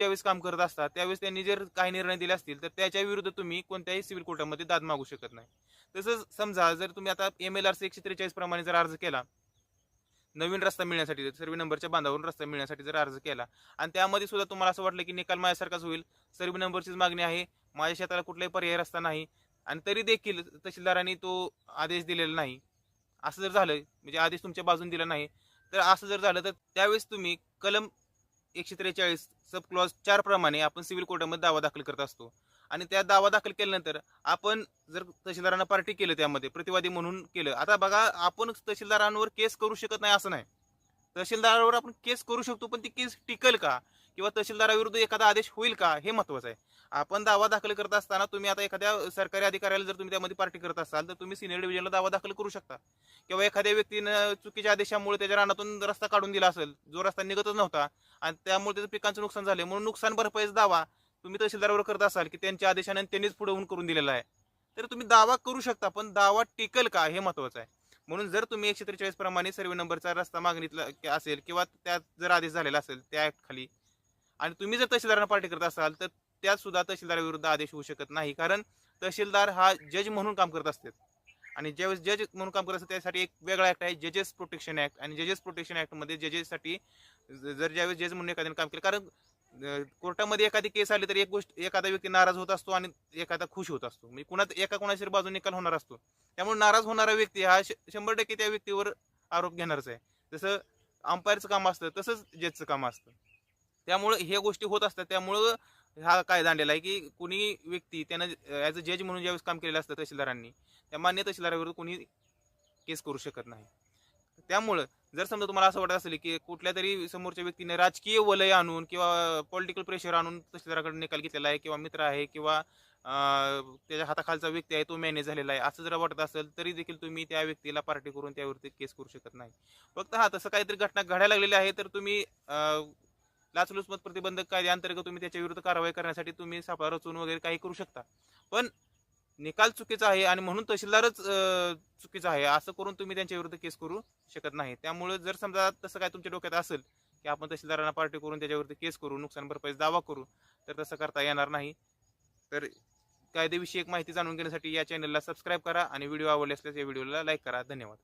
त्यावेळेस काम करत असतात. त्यावेळेस त्यांनी जर काही निर्णय दिले असतील तर त्याच्या विरुद्ध तुम्ही कोणत्याही सिव्हिल कोर्टामध्ये दाद मागू शकत नाही. तसंच समजा जर तुम्ही आता एम एल आर सी एकशे त्रेचाळीस प्रमाणे जर अर्ज केला नवीन रस्ता मिळण्यासाठी सर्वे नंबरच्या बांधावरून रस्ता मिळण्यासाठी जर अर्ज केला आणि त्यामध्ये सुद्धा तुम्हाला असं वाटलं की निकाल माझ्यासारखाच होईल सर्वे नंबरचीच मागणी आहे माझ्या शेताला कुठलाही पर्याय रस्ता नाही आणि तरी देखील तहसीलदारांनी तो आदेश दिलेला नाही असं जर झालं म्हणजे आदेश तुमच्या बाजून दिला नाही तर असं जर झालं तर त्यावेळेस तुम्ही कलम एकशे त्रेचाळीस सब क्लॉज चार प्रमाणे आपण सिव्हिल कोर्टामध्ये दावा दाखल करत असतो. आणि त्या दावा दाखल केल्यानंतर आपण जर तहसीलदारांना पार्टी केलं त्यामध्ये प्रतिवादी म्हणून केलं. आता बघा आपण तहसीलदारांवर केस करू शकत नाही असं नाही. तहसीलदारावर आपण केस करू शकतो पण ती केस टिकल का? किंवा तहसीलदाराविरुद्ध एखादा आदेश होईल का? हे महत्वाचं आहे. आपण दावा दाखल करत असताना तुम्ही आता एखाद्या सरकारी अधिकाऱ्याला जर तुम्ही त्यामध्ये पार्टी करत असाल तर तुम्ही सिनियर डिव्हिजनला दावा दाखल करू शकता. किंवा एखाद्या व्यक्तीनं चुकीच्या आदेशामुळे त्याच्या रानातून रस्ता काढून दिला असेल जो रस्ता निघतच नव्हता आणि त्यामुळे त्याचं पिकांचं नुकसान झाले म्हणून नुकसान भरपाईचा दावा तुम्ही तहसीलदारावर करत असाल की त्यांच्या आदेशाने त्यांनीच पुढे होऊन करून दिलेला आहे. तर तुम्ही दावा करू शकता पण दावा टिकल का? हे महत्वाचं आहे. म्हणून जर तुम्ही एकशे त्रेचाळीस प्रमाणे सर्वे नंबरचा रस्ता मागणीतला असेल किंवा त्यात जर आदेश झालेला असेल त्या ऍक्ट खाली आणि तुम्ही जर तहसीलदारांना पार्टी करत असाल तर त्यात सुद्धा तहसीलदाराविरुद्ध आदेश होऊ शकत नाही. कारण तहसीलदार हा जज म्हणून काम करत असतात. आणि ज्यावेळेस जज म्हणून काम करत असतात त्यासाठी एक वेगळा ऍक्ट आहे जजेस प्रोटेक्शन ऍक्ट आणि जजेस प्रोटेक्शन ऍक्टमध्ये जजेससाठी जर ज्यावेळेस जज म्हणून एखाद्याने काम केलं कारण कोर्टामध्ये एखादी केस आली तर एक गोष्ट एखादा व्यक्ती नाराज होत असतो आणि एखादा खुश होत असतो. म्हणजे कुणा एका कोणाशी बाजू बाजूने निकाल होणार असतो. त्यामुळे नाराज होणारा व्यक्ती हा श- शंभर टक्के त्या व्यक्तीवर आरोप घेणारच आहे. जसं अंपायरचं काम असतं तसंच जजचं काम असतं. त्यामुळं ह्या गोष्टी होत असतात. त्यामुळं हा कायदा आणलेला आहे की कुणी व्यक्ती त्यानं ॲज अ जज म्हणून ज्यावेळेस काम केलेलं असतं तहसीलदारांनी त्या मान्य तहसीलदाराविरुद्ध कुणी केस करू शकत नाही. त्यामुळं जर समजा तुम्हाला असं वाटत असेल की कुठल्या तरी समोरच्या व्यक्तीने राजकीय वलय आणून किंवा पॉलिटिकल प्रेशर आणून तहसीलदाराकडे निकाल घेतलेला आहे किंवा मित्र आहे किंवा त्याच्या हाताखालचा व्यक्ती आहे तो मॅनेज झालेला आहे असं जर वाटत असेल तरी देखील तुम्ही त्या व्यक्तीला पार्टी करून त्यावरती केस करू शकत नाही. फक्त हा तसं काहीतरी घटना घडायला लागलेली आहे तर तुम्ही लाचलुचपत प्रतिबंधक कायद्याअंतर्गत तुम्ही त्याच्या विरुद्ध कारवाई करण्यासाठी तुम्ही सापळा रचून वगैरे काही करू शकता. पण निकाल चुकीचा आहे आणि म्हणून तहसीलदारच चुकीचा आहे. असं करून तुम्ही त्यांच्या विरुद्ध केस करू शकत नाही. त्यामुळे जर समजा तसं काय तुमच्या डोक्यात असेल की आपण तहसीलदारांना पार्टी करून त्याच्यावरती केस करू नुकसान भरपाईचा दावा करू तर तसं करता येणार नाही. तर कायदेविषयक माहिती जाणून घेण्यासाठी या चॅनलला सबस्क्राईब करा आणि व्हिडिओ आवडले असल्यास या व्हिडिओला लाईक करा. धन्यवाद.